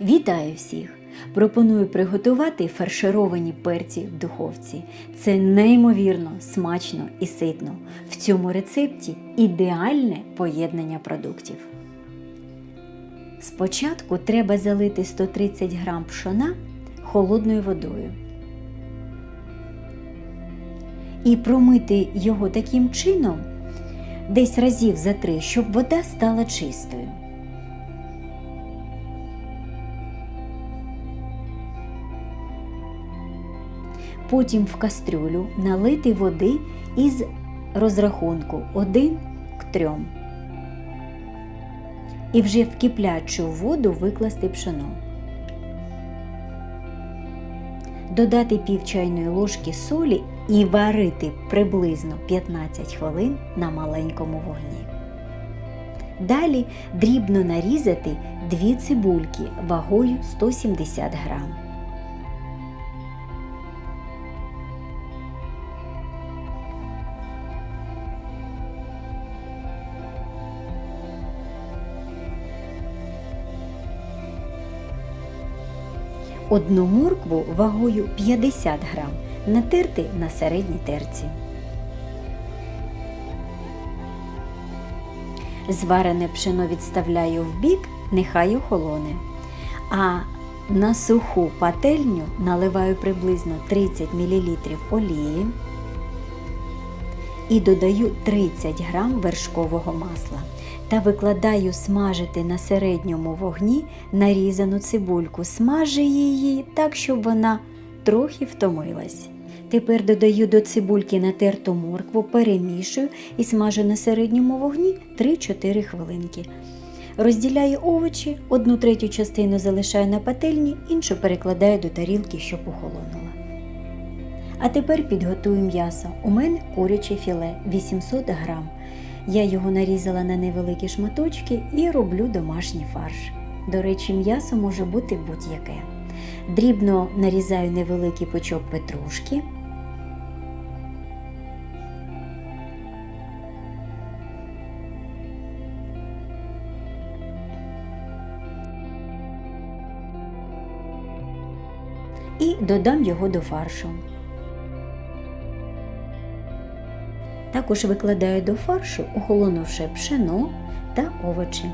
Вітаю всіх! Пропоную приготувати фаршировані перці в духовці. Це неймовірно смачно і ситно. В цьому рецепті ідеальне поєднання продуктів. Спочатку треба залити 130 г пшона холодною водою і промити його таким чином десь разів за три, щоб вода стала чистою. Потім в кастрюлю налити води із розрахунку 1 к 3. І вже в киплячу воду викласти пшено. Додати пів чайної ложки солі і варити приблизно 15 хвилин на маленькому вогні. Далі дрібно нарізати дві цибульки вагою 170 грам. Одну моркву вагою 50 грам натерти на середній терці. Зварене пшено відставляю в бік, нехай охолоне. А на суху пательню наливаю приблизно 30 мл олії і додаю 30 грам вершкового масла та викладаю смажити на середньому вогні нарізану цибульку. Смажу її так, щоб вона трохи втомилась. Тепер додаю до цибульки натерту моркву, перемішую і смажу на середньому вогні 3-4 хвилинки. Розділяю овочі, одну третю частину залишаю на пательні, іншу перекладаю до тарілки, щоб охолонула. А тепер підготую м'ясо. У мене куряче філе 800 грам. Я його нарізала на невеликі шматочки і роблю домашній фарш. До речі, м'ясо може бути будь-яке. Дрібно нарізаю невеликий пучок петрушки. І додам його до фаршу. Також викладаю до фаршу, охолонувши пшено та овочі.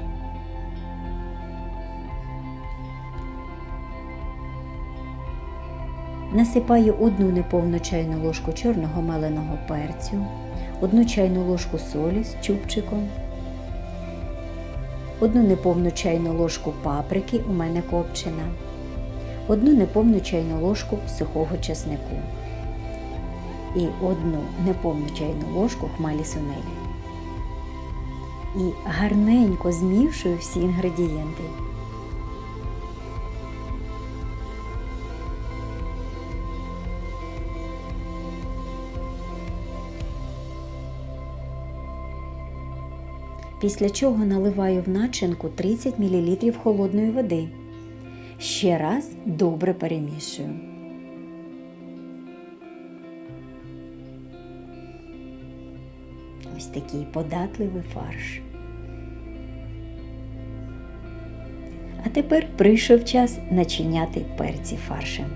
Насипаю одну неповну чайну ложку чорного меленого перцю, одну чайну ложку солі з чубчиком, одну неповну чайну ложку паприки у мене копчена, одну неповну чайну ложку сухого чеснику і одну неповну чайну ложку хмалі сунелі. І гарненько змішую всі інгредієнти. Після чого наливаю в начинку 30 мл холодної води. Ще раз добре перемішую. Ось такий податливий фарш. А тепер прийшов час начиняти перці фаршем.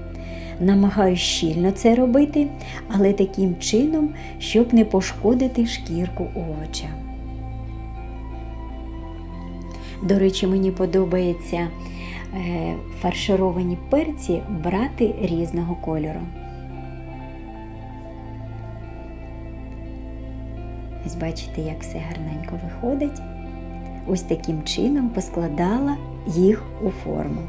Намагаюсь щільно це робити, але таким чином, щоб не пошкодити шкірку овоча. До речі, мені подобається е, фаршировані перці брати різного кольору. Ось бачите, як все гарненько виходить. Ось таким чином поскладала їх у форму.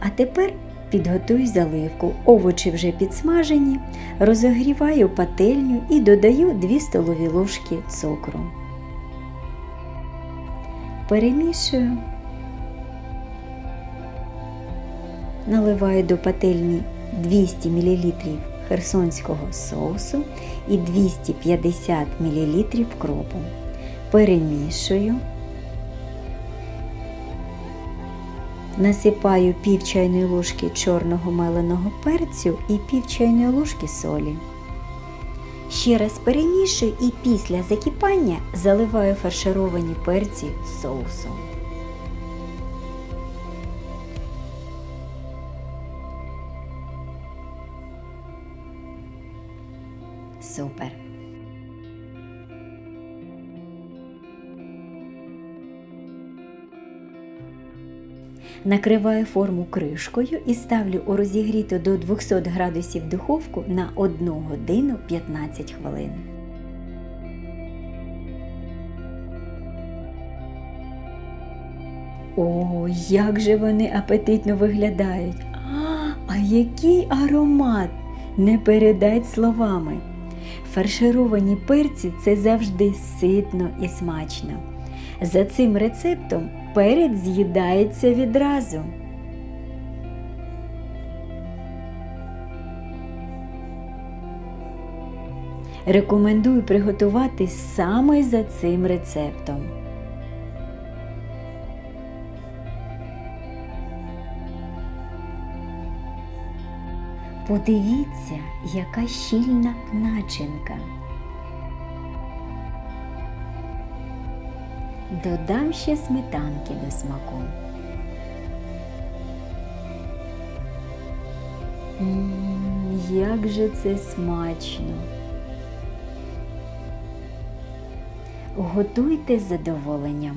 А тепер підготую заливку. Овочі вже підсмажені, розогріваю пательню і додаю 2 столові ложки цукру. Перемішую, наливаю до пательні 200 мл херсонського соусу і 250 мл кропу. Перемішую, насипаю пів чайної ложки чорного меленого перцю і пів чайної ложки солі. Ще раз перемішую і після закипання заливаю фаршировані перці соусом. Супер. Накриваю форму кришкою і ставлю у розігріту до 200 градусів духовку на 1 годину 15 хвилин. О, як же вони апетитно виглядають! А, а який аромат! Не передать словами. Фаршировані перці це завжди ситно і смачно. За цим рецептом перець з'їдається відразу. Рекомендую приготувати саме за цим рецептом. Подивіться, яка щільна начинка. Додам ще сметанки до смаку. М, Як же це смачно! Готуйте з задоволенням.